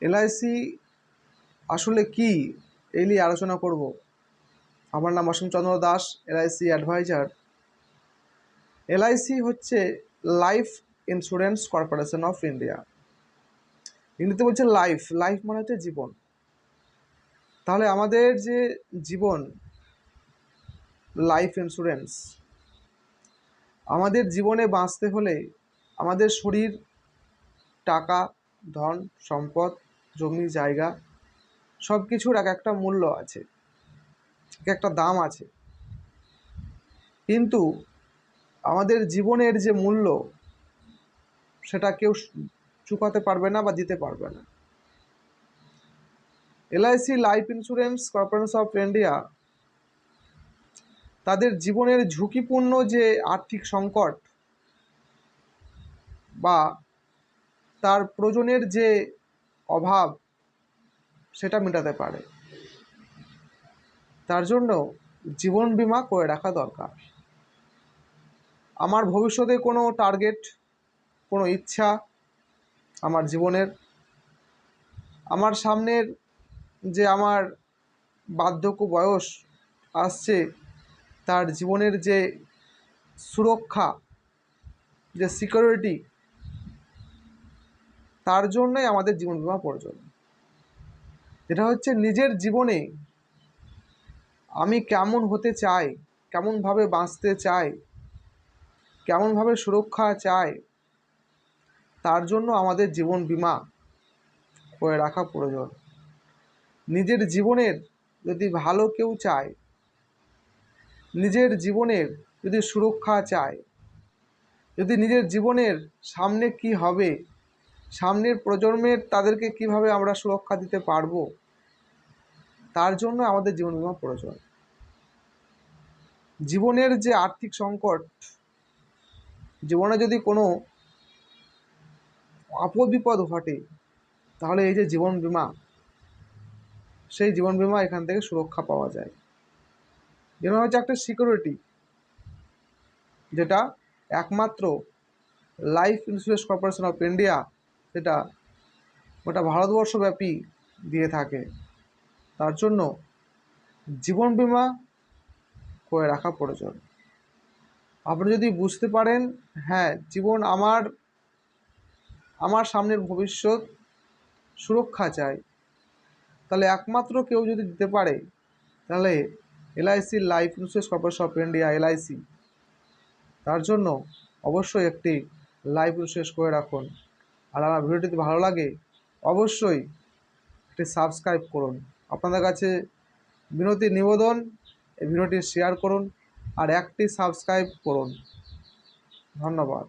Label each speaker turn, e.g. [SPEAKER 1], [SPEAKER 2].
[SPEAKER 1] LIC আসলে কি? এই নিয়ে আলোচনা করব। আমার নাম Asim Chandra Das, LIC advisor. LIC হচ্ছে Life Insurance Corporation of India. ইংরেজিতে বলছে লাইফ লাইফ মানে হচ্ছে জীবন। তাহলে আমাদের যে জীবন, লাইফ ইন্স্যুরেন্স, আমাদের জীবনে বাঁচতে হলে আমাদের শরীর, টাকা ধন, সম্পদ, জমি, জায়গা সব কিছুর এক একটা মূল্য আছে, এক একটা দাম আছে। কিন্তু আমাদের জীবনের যে মূল্য, সেটা কেউ চুকাতে পারবে না বা দিতে পারবে না। LIC Life Insurance Corporation of India তাদের জীবনের ঝুঁকিপূর্ণ যে আর্থিক সংকট বা তার প্রয়োজনের যে অভাব, সেটা মেটাতে পারে। তার জন্য জীবন বিমা করে রাখা দরকার। আমার ভবিষ্যতে কোনো টার্গেট কোনো ইচ্ছা আমার জীবনের, আমার সামনের যে আমার বার্ধক্য বয়স আসছে, তার জীবনের যে সুরক্ষা, যে সিকিউরিটি তার জন্যই আমাদের জীবন বিমা প্রয়োজন। এটা হচ্ছে নিজের জীবনে আমি কেমন হতে চাই, কেমনভাবে বাঁচতে চাই, কেমনভাবে সুরক্ষা চাই, তার জন্য আমাদের জীবন বিমা করে রাখা প্রয়োজন। নিজের জীবনের যদি ভালো কেউ চায়, নিজের জীবনের যদি সুরক্ষা চায়, যদি নিজের জীবনের সামনে কি হবে সামনের প্রজন্মের তাদেরকে কীভাবে আমরা সুরক্ষা দিতে পারব? তার জন্য আমাদের জীবন বিমা প্রয়োজন। জীবনের যে আর্থিক সংকট, জীবনে যদি কোনো আপদ বিপদ ঘটে, তাহলে এই যে জীবন বিমা সেই জীবন বিমা এখান থেকে সুরক্ষা পাওয়া যায়। যেমন হচ্ছে একটা সিকিউরিটি, যেটা একমাত্র Life Insurance Corporation of India সেটা গোটা ভারতবর্ষব্যাপী দিয়ে থাকে। তার জন্য জীবন বিমা করে রাখা প্রয়োজন। আপনি যদি বুঝতে পারেন হ্যাঁ জীবন আমার আমার সামনের ভবিষ্যৎ সুরক্ষা চাই, তাহলে একমাত্র কেউ যদি দিতে পারে, তাহলে LIC Life Insurance Corporation of India LIC তার জন্য অবশ্যই একটি লাইফ ইন্স্যুরেন্স করে রাখুন। আর আমার ভিডিওটি যদি ভালো লাগে, অবশ্যই একটি সাবস্ক্রাইব করুন। আপনাদের কাছে বিনতি নিবেদন, এই ভিডিওটি শেয়ার করুন আর একটি সাবস্ক্রাইব করুন। ধন্যবাদ।